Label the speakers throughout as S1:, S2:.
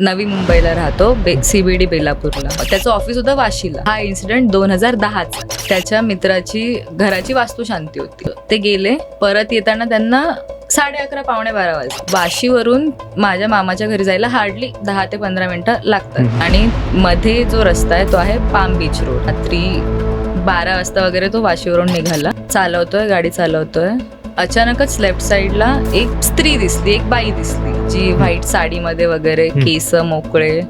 S1: नवी मुंबईला राहतो बे सीबीडी बेलापूरला. त्याचं ऑफिस होतं वाशीला. हा इन्सिडेंट दोन हजार दहाचा. त्याच्या मित्राची घराची वास्तुशांती होती. ते गेले परत येताना त्यांना साडे अकरा पावणे बारा वाजले. वाशीवरून माझ्या मामाच्या घरी जायला हार्डली दहा ते पंधरा मिनिटं लागतात. आणि मध्ये जो रस्ता आहे तो आहे पाम बीच रोड रात्री बारा वाजता वगैरे तो वाशीवरून निघाला. चालवतोय गाडी चालवतोय. अचानकच लेफ्ट साईडला एक स्त्री दिसली एक बाई दिसली जी व्हाईट साडीमध्ये वगैरे. केस मोकळे.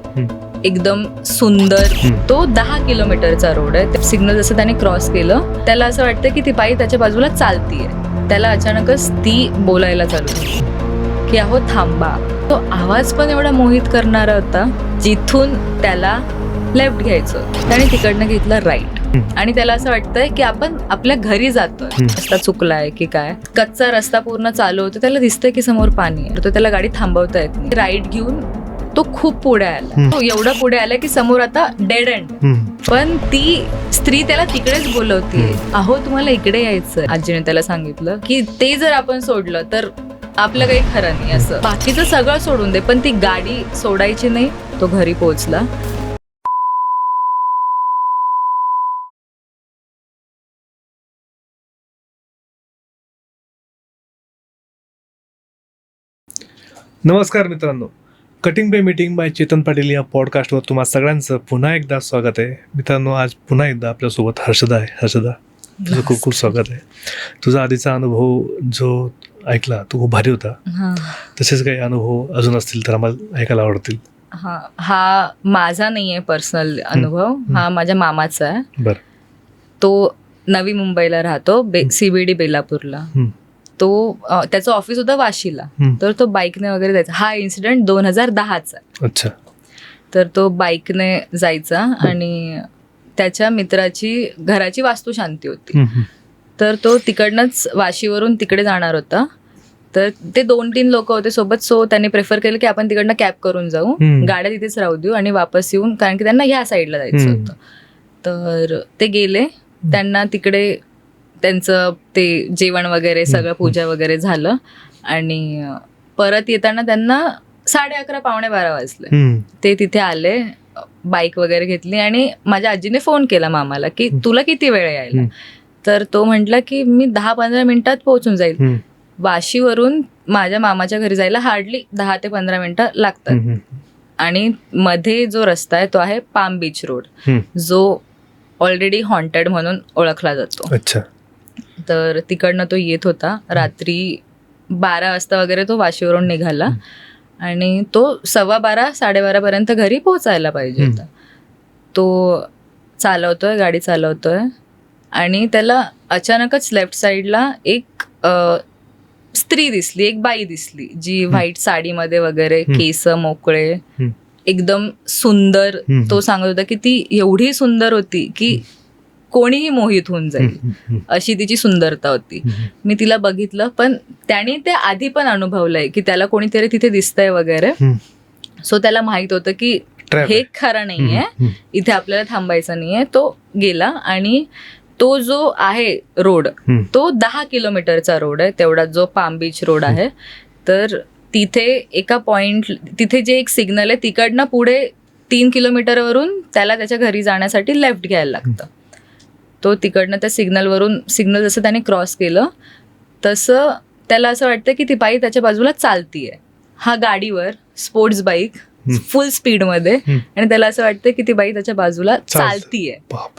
S1: एकदम सुंदर. तो दहा किलोमीटरचा रोड आहे सिग्नल जसं त्याने क्रॉस केलं त्याला असं वाटतं की ती बाई त्याच्या बाजूला चालतीये त्याला अचानकच ती बोलायला चालू की अहो थांबा तो आवाज पण एवढा मोहित करणारा होता जिथून त्याला लेफ्ट घ्यायचं. त्याने तिकडनं घेतलं राईट. आणि त्याला असं वाटतंय की आपण आपल्या घरी जातोय. रस्ता चुकलाय की काय? कच्चा रस्ता पूर्ण चालू होतो. त्याला दिसतंय की समोर पाणी आहे. तो त्याला गाडी थांबवता येत नाही. राईट घेऊन तो खूप पुढे आला. तो एवढा पुढे आला की समोर आता डेड एंड. पण ती स्त्री त्याला तिकडेच बोलवतीये. अहो तुम्हाला इकडे यायचं आजीने त्याला सांगितलं की ते जर आपण सोडलं तर आपलं काही खरं नाही असं. बाकीचं सगळं सोडून दे पण ती गाडी सोडायची नाही. तो घरी पोहोचला.
S2: नमस्कार मित्रांनो. कटिंग पे मीटिंग बाय चेतन पाटील या पॉडकास्टवर तुम्हा सगळ्यांचं पुन्हा एकदा स्वागत आहे. मित्रांनो आज पुन्हा एकदा आपल्यासोबत हर्षदा आहे. हर्षदा तुझं खूप खूप स्वागत आहे. तुझा आधीचा अनुभव जो ऐकला तो खूप भारी होता.
S1: हा.
S2: तसेच काही अनुभव अजून असतील तर आम्हाला ऐकायला आवडतील.
S1: हा हा माझा नाहीये पर्सनल अनुभव. हा माझ्या मामाचा आहे.
S2: बरं.
S1: तो नवी मुंबईला राहतो बे सीबीडी बेलापूरला. तो त्याचं ऑफिस होतं वाशीला. तर तो बाईकने वगैरे जायचा हा इन्सिडेंट दोन हजार दहाचा.
S2: अच्छा
S1: तर तो बाईकने जायचा आणि त्याच्या मित्राची घराची वास्तुशांती होती. तर तो तिकडनंच वाशीवरून तिकडे जाणार होता तर ते दोन तीन लोक होते सोबत सो त्यांनी प्रेफर केलं की आपण तिकडनं कॅब करून जाऊ. गाड्या तिथेच राहू देऊ आणि वापस येऊन कारण की त्यांना ह्या साईडला जायचं. होतं तर ते गेले त्यांना तिकडे त्यांचं ते जेवण वगैरे सगळं. पूजा वगैरे झालं आणि परत येताना त्यांना साडे अकरा पावणे बारा वाजले. ते तिथे आले बाईक वगैरे घेतली आणि माझ्या आजीने फोन केला मामाला की तुला किती वेळ यायला. तर तो म्हटला की मी दहा पंधरा मिनिटात पोहोचून जाईल. वाशीवरून माझ्या मामाच्या घरी जायला हार्डली दहा ते पंधरा मिनिटं लागतात. आणि मध्ये जो रस्ता आहे तो आहे पाम बीच रोड. जो ऑलरेडी हॉन्टेड म्हणून ओळखला जातो
S2: अच्छा
S1: तर तिकडनं तो येत होता. रात्री बारा वाजता वगैरे तो वाशीवरून निघाला. आणि तो सव्वा बारा साडेबारापर्यंत घरी पोहोचायला पाहिजे. होता. तो चालवतोय गाडी चालवतोय. आणि त्याला अचानकच लेफ्ट साईडला एक अ, स्त्री दिसली एक बाई दिसली जी व्हाईट साडीमध्ये वगैरे. केस मोकळे. एकदम सुंदर. तो सांगत होता की ती एवढी सुंदर होती की कोणीही मोहित होऊन जाईल. अशी तिची सुंदरता होती. मी तिला बघितलं पण त्याने ते आधी पण अनुभवलंय की त्याला कोणीतरी तिथे दिसतंय वगैरे. सो त्याला माहीत होतं की हे. खरं नाहीये. इथे आपल्याला थांबायचं नाहीये तो गेला आणि तो जो आहे रोड. तो दहा किलोमीटरचा रोड आहे तेवढा जो पाम बीच रोड आहे तर तिथे एका पॉइंट तिथे जे एक सिग्नल आहे तिकडनं पुढे तीन किलोमीटरवरून त्याला त्याच्या घरी जाण्यासाठी लेफ्ट घ्यायला लागतं तो तिकडनं त्या सिग्नलवरून सिग्नल जसं त्याने क्रॉस केलं तसं त्याला असं वाटतं की ती बाई त्याच्या बाजूला चालतीये हा गाडीवर स्पोर्ट्स बाईक. फुल स्पीडमध्ये. आणि त्याला असं वाटतं की ती बाई त्याच्या बाजूला
S2: चालते.
S1: चालतीये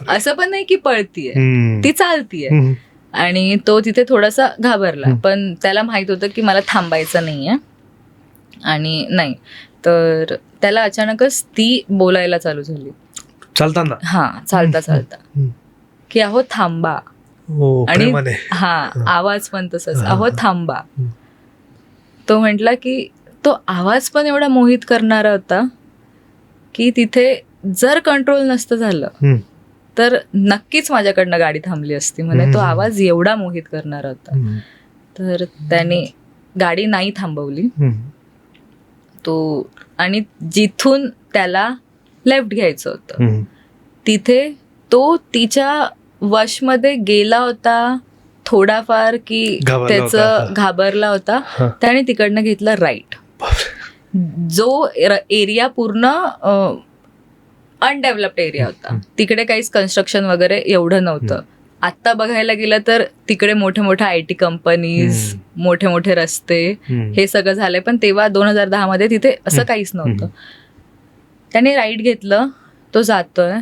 S1: असं पण नाही की पळतीये. ती चालतीये. आणि तो तिथे थोडासा घाबरला. पण त्याला माहीत होतं की मला थांबायचं नाहीये आणि नाही तर त्याला अचानकच ती बोलायला चालू झाली
S2: चालताना
S1: हा चालता चालता. की अहो थांबा
S2: हो
S1: आणि- हा आवाज पण तसंच अहो. थांबा. तो म्हटला की तो आवाज पण एवढा मोहित करणारा होता की तिथे जर कंट्रोल नसतं झालं. तर नक्कीच माझ्याकडनं गाडी थांबली असती म्हणजे तो. आवाज एवढा मोहित करणारा होता. तर त्याने गाडी नाही थांबवली. तो आणि जिथून त्याला लेफ्ट घ्यायचं होतं. तिथे तो तिच्या वशमध्ये गेला होता थोडाफार की. त्याचं घाबरला होता. त्याने तिकडनं घेतलं राईट जो एरिया पूर्ण अनडेव्हलप्ड एरिया होता. तिकडे काहीच कन्स्ट्रक्शन वगैरे एवढं नव्हतं आत्ता बघायला गेलं तर तिकडे मोठे मोठे आय टी कंपनीज. मोठे मोठे रस्ते. हे सगळं झालंय पण तेव्हा दोन हजार दहा मध्ये तिथे असं. काहीच नव्हतं. त्याने राईड घेतलं तो जातोय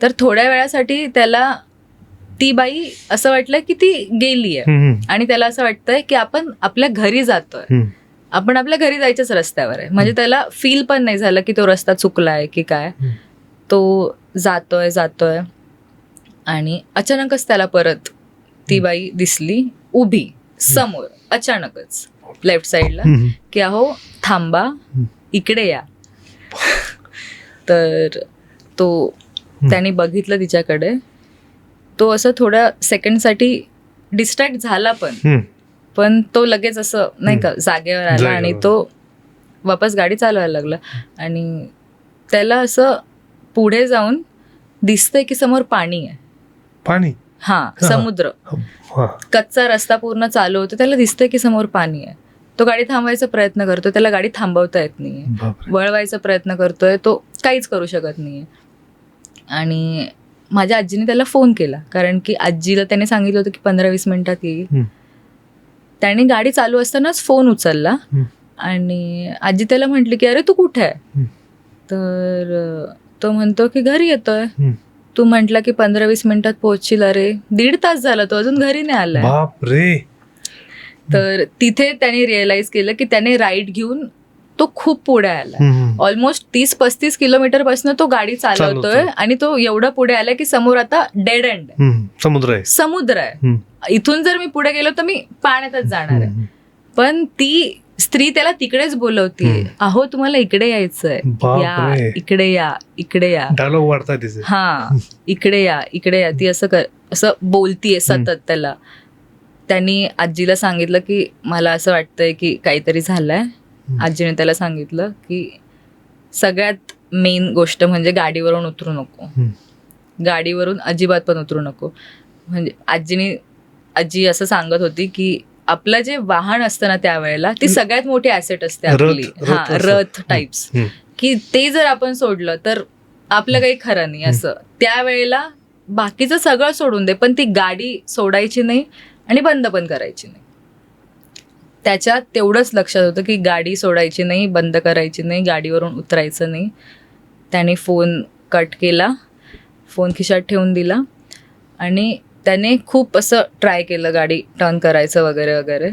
S1: तर थोड्या वेळासाठी त्याला ती बाई असं वाटलं की ती गेली आहे. आणि त्याला असं वाटतंय की आपण आपल्या घरी जातोय. आपण आपल्या घरी जायच्याच रस्त्यावर आहे. म्हणजे त्याला फील पण नाही झालं की तो रस्ता चुकलाय की काय. तो जातोय जातोय. आणि अचानकच त्याला परत ती. बाई दिसली उभी समोर अचानकच लेफ्ट साईडला. की अहो थांबा इकडे या. तर तो त्याने बघितलं तिच्याकडे. तो असं थोड्या सेकंडसाठी डिस्ट्रॅक्ट झाला पण. पण तो लगेच असं नाही का जागेवर आला. आणि तो वापस गाडी चालवायला लागला. आणि त्याला असं पुढे जाऊन दिसतंय की समोर पाणी आहे.
S2: पाणी?
S1: हा. समुद्र. कच्चा रस्ता पूर्ण चालू होतो त्याला दिसतंय की समोर पाणी आहे. तो गाडी थांबवायचा प्रयत्न करतो त्याला गाडी थांबवता येत नाहीये. वळवायचा प्रयत्न करतोय तो काहीच करू शकत नाहीये. आणि माझ्या आजीने त्याला फोन केला कारण की आजीला त्याने सांगितलं होतं की पंधरा वीस मिनिटात येईल. त्याने गाडी चालू असतानाच फोन उचलला. आणि आजी त्याला म्हटली की अरे तू कुठे आहे. तर तो म्हणतो की घरी येतोय. तू म्हटला की पंधरा वीस मिनिटात पोहोचशील अरे दीड तास झाला तो अजून घरी नाही आलाय
S2: बाप रे
S1: तर तिथे त्याने रिअलाइज केलं की त्याने राईड घेऊन तो खूप पुढे आला. ऑलमोस्ट तीस पस्तीस किलोमीटरपासून तो गाडी चालवतोय. आणि तो एवढा पुढे आलाय की समोर आता डेड एंड.
S2: समुद्र आहे.
S1: समुद्र आहे. इथून जर मी पुढे गेलो तर मी पाण्यातच जाणार आहे. पण ती स्त्री त्याला तिकडेच बोलवते
S2: हम्म.
S1: अहो तुम्हाला इकडे यायचंय. या इकडे या इकडे या.
S2: डायलॉग वाढताय तिचे.
S1: हा इकडे या इकडे या. ती असं कर असं बोलतीये सतत त्याला. त्यांनी आजीला सांगितलं की मला असं वाटतंय की काहीतरी झालंय. आजीने त्याला सांगितलं की सगळ्यात मेन गोष्ट म्हणजे गाडीवरून उतरू नको. गाडीवरून अजिबात पण उतरू नको. म्हणजे आजीने आजी असं सांगत होती की आपलं जे वाहन असतं ना त्यावेळेला ती सगळ्यात मोठी ऍसेट असते आपली. हा. रथ टाइप्स. की ते जर आपण सोडलं तर आपलं काही खरं नाही असं. त्यावेळेला बाकीचं सगळं सोडून दे पण ती गाडी सोडायची नाही आणि बंद पण करायची नाही. त्याच्यात तेवढंच लक्षात होतं की गाडी सोडायची नाही बंद करायची नाही गाडीवरून उतरायचं नाही. त्याने फोन कट केला फोन खिशात ठेवून दिला आणि त्याने खूप असं ट्राय केलं गाडी टर्न करायचं वगैरे वगैरे.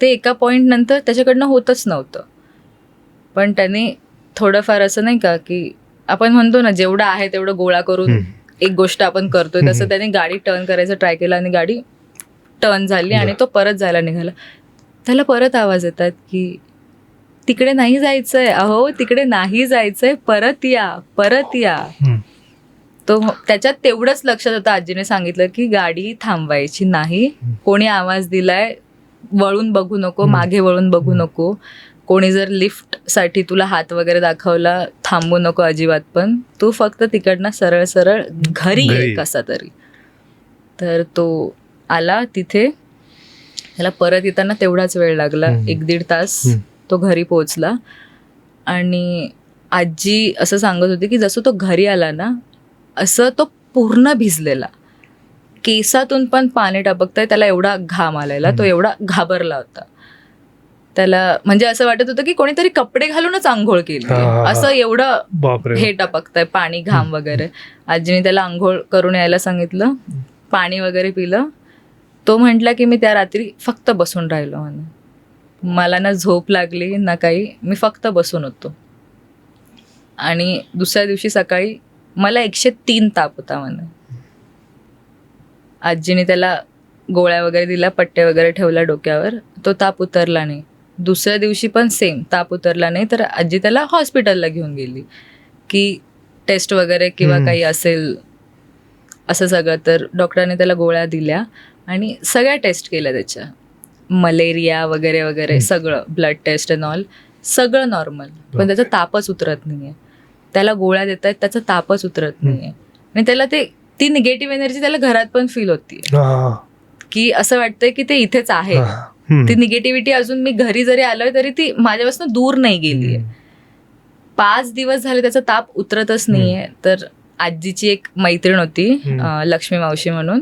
S1: ते एका पॉईंट नंतर त्याच्याकडनं होतच नव्हतं. पण त्याने थोडंफार असं नाही का की आपण म्हणतो ना जेवढं आहे तेवढं गोळा करून. एक गोष्ट आपण करतोय. तसं. त्याने गाडी टर्न करायचं ट्राय केलं आणि गाडी टर्न झाली आणि तो परत जायला निघाला. त्याला परत आवाज येतात की तिकडे नाही जायचंय. अहो तिकडे नाही जायचंय. परत या परत या. तो त्याच्यात तेवढंच लक्षात होतं. आजीने सांगितलं की गाडी थांबवायची नाही. कोणी आवाज दिलाय वळून बघू नको. मागे वळून बघू नको. कोणी जर लिफ्टसाठी तुला हात वगैरे दाखवला थांबू नको अजिबात पण. तू फक्त तिकडनं सरळ सरळ घरी
S2: घरी.
S1: ये. कसा तरी. तर तो आला तिथे. त्याला परत येताना तेवढाच वेळ लागला. एक दीड तास. तो घरी पोहोचला. आणि आजी असं सांगत होती की जसं तो घरी आला ना असं तो पूर्ण भिजलेला. केसातून पण पाणी टपकतंय त्याला एवढा घाम आलेला तो. एवढा घाबरला होता. त्याला म्हणजे असं वाटत होतं की कोणीतरी कपडे घालूनच आंघोळ केली. असं एवढं हे टपकतंय पाणी घाम वगैरे. आजीने त्याला आंघोळ करून यायला सांगितलं. पाणी वगैरे पिलं. तो म्हटला की मी त्या रात्री फक्त बसून राहिलो म्हणे मला ना झोप लागली ना काही. मी फक्त बसून होतो. आणि दुसऱ्या दिवशी सकाळी मला एकशे तीन ताप होता म्हणे आजीने त्याला गोळ्या वगैरे दिल्या पट्टे वगैरे ठेवल्या डोक्यावर. तो ताप उतरला नाही. दुसऱ्या दिवशी पण सेम ताप उतरला नाही तर आजी त्याला हॉस्पिटलला घेऊन गेली. की टेस्ट वगैरे किंवा. काही असेल असं सगळं. तर डॉक्टरांनी त्याला गोळ्या दिल्या. आणि सगळ्या टेस्ट केल्या त्याच्या. मलेरिया वगैरे वगैरे. सगळं ब्लड टेस्ट अँड ऑल सगळं नॉर्मल पण त्याचा तापच उतरत नाहीये. त्याला गोळ्या देत आहेत त्याचा तापच उतरत. नाहीये. आणि त्याला ते ती निगेटिव्ह एनर्जी त्याला घरात पण फील होती
S2: हा,
S1: की असं वाटतंय की ते इथेच आहे. ती निगेटिव्हिटी अजून मी घरी जरी आलोय तरी ती माझ्यापासून दूर नाही गेली
S2: हम्म.
S1: पाच दिवस झाले त्याचा ताप उतरतच नाहीये. तर आजीची एक मैत्रीण होती लक्ष्मी मावशी म्हणून.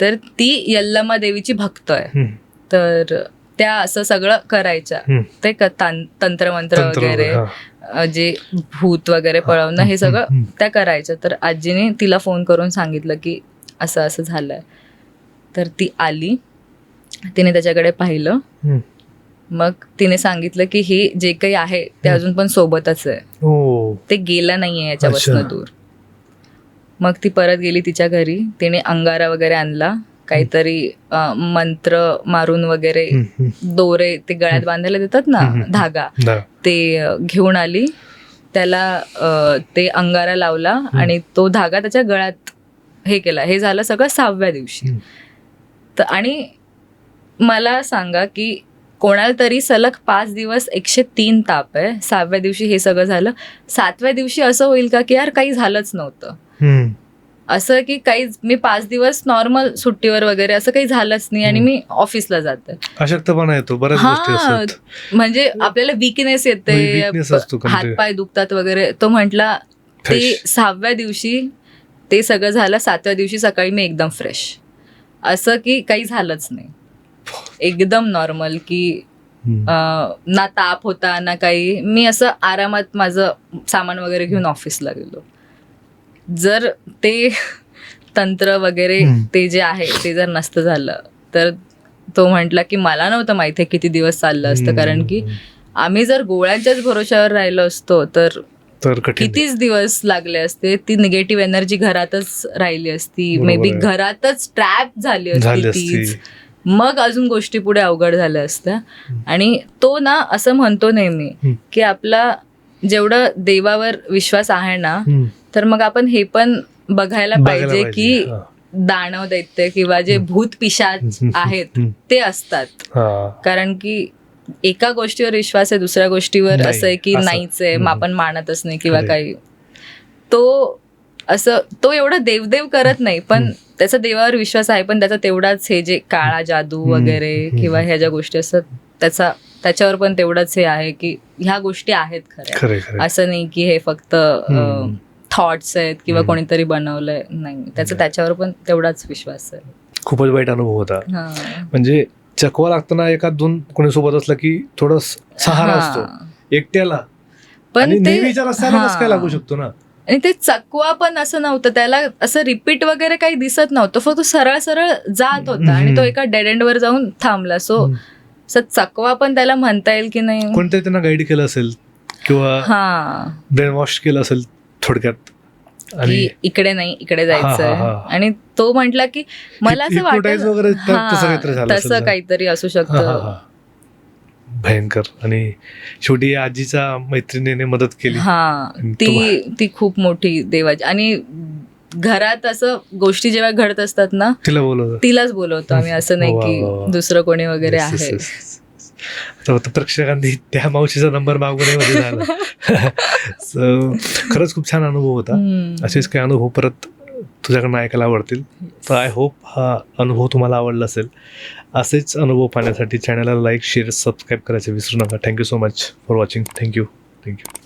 S1: तर ती यल्लमा देवीची भक्त आहे. तर त्या असं सगळं करायच्या. ते तंत्रमंत्र
S2: तंत्र
S1: वगैरे
S2: हा.
S1: जे भूत वगैरे पळवणं हे सगळं. त्या करायच्या तर आजीने तिला फोन करून सांगितलं की असं असं झालंय तर ती आली तिने त्याच्याकडे पाहिलं. मग तिने सांगितलं की हे जे काही आहे ते. अजून पण सोबतच आहे
S2: ओ
S1: ते गेलं नाहीये याच्यापासून. दूर मग ती परत गेली तिच्या घरी तिने अंगारा वगैरे आणला काहीतरी अं, मंत्र मारून वगैरे. दोरे ते गळ्यात बांधायला देतात ना
S2: हम्म.
S1: धागा. ते अ, घेऊन आली त्याला अ, ते अंगारा लावला आणि तो धागा त्याच्या गळ्यात हे केला हे झालं सगळं सहाव्या दिवशी
S2: हम्म.
S1: तर आणि मला सांगा की कोणाला तरी सलग पाच दिवस एकशे तीन ताप आहे सहाव्या दिवशी हे सगळं झालं सातव्या दिवशी असं होईल का की यार काही झालंच नव्हतं. असं की काही मी पाच दिवस नॉर्मल सुट्टीवर वगैरे असं काही झालंच नाही आणि मी ऑफिसला जाते.
S2: अशक्तपणा येतो बऱ्याच गोष्टी
S1: हा
S2: असतात.
S1: म्हणजे आपल्याला विकनेस येते
S2: Weakness असतो कंटाळा.
S1: हातपाय दुखतात वगैरे. तो म्हटला ते. सहाव्या दिवशी ते सगळं झालं सातव्या दिवशी सकाळी मी एकदम फ्रेश असं की काही झालंच नाही. एकदम नॉर्मल की
S2: हम्म.
S1: अं, ना ताप होता ना काही. मी असं आरामात माझं सामान वगैरे घेऊन ऑफिसला गेलो. जर ते तंत्र वगैरे. ते जे आहे ते जर नसतं झालं तर तो म्हटला की मला नव्हतं माहिती किती दिवस चाललं असतं. कारण की आम्ही जर गोळ्यांच्याच भरोशावर राहिलो असतो तर
S2: तर
S1: कितीच दिवस लागले असते. ती निगेटिव्ह एनर्जी घरातच राहिली असती. May be. घरातच ट्रॅप झाली असती तीच. मग अजून गोष्टी पुढे अवघड झाल्या असत्या. आणि तो ना असं म्हणतो नेहमी. की आपला जेवढं देवावर विश्वास आहे ना. तर मग आपण हे पण बघायला पाहिजे की. दानव दैत्य किंवा जे भूत पिशाच. आहेत. ते असतात. कारण की एका गोष्टीवर विश्वास आहे दुसऱ्या गोष्टीवर असं आहे की. नाहीच आहे मग. आपण मानतच नाही किंवा. काही तो असं तो एवढा देवदेव करत नाही पण. त्याचा देवावर विश्वास आहे पण त्याचा तेवढाच हे जे काळा जादू. वगैरे. किंवा ह्या ज्या गोष्टी असतात त्याचा त्याच्यावर पण तेवढंच हे आहे की ह्या गोष्टी आहेत खऱ्या
S2: खरे
S1: असं नाही की हे फक्त. थॉट्स आहेत किंवा. कोणीतरी बनवलंय. नाही त्याचा. त्याच्यावर पण तेवढाच विश्वास आहे.
S2: खूपच वाईट अनुभव होता. म्हणजे चकवा लागताना एका दोन कोणी सोबत असलं की थोडं सहारा. असतो. एकट्याला.
S1: पण
S2: काय. लागू शकतो ना?
S1: आणि ते चकवा पण असं नव्हतं. त्याला असं रिपीट वगैरे काही दिसत नव्हतं. फक्त सरळ सरळ जात होता आणि तो. एका डेड एंड वर जाऊन थांबला. सो चकवा पण त्याला म्हणता येईल की नाही?
S2: कोणतरी त्यांना गाईड केलं असेल किंवा
S1: हा.
S2: ब्रेन वॉश केलं असेल थोडक्यात. आणि
S1: इकडे नाही इकडे जायचंय.
S2: हा.
S1: आणि तो म्हटला की मला असं वाटत
S2: तसं काहीतरी
S1: असू शकतं.
S2: भयंकर. आणि शेवटी या आजीच्या मैत्रिणीने मदत केली.
S1: हा ती ती खूप मोठी देवाची आणि घरात असं गोष्टी जेव्हा घडत असतात ना
S2: तिला बोलवलं
S1: तिलाच बोलवतो आम्ही असं नाही. की दुसरं कोणी वगैरे आहे.
S2: प्रेक्षकांनी त्या मावशीचा नंबर मागवणे मध्ये झाला. So, खरंच खूप छान अनुभव होता. असेच काही अनुभव परत तुझ्याकडनं ऐकायला आवडतील. तर आय होप हा अनुभव तुम्हाला आवडला असेल. असेच अनुभव पाहण्यासाठी चॅनलला लाईक शेअर सबस्क्राईब करायचे विसरू नका. Thank you so much for watching thank you thank you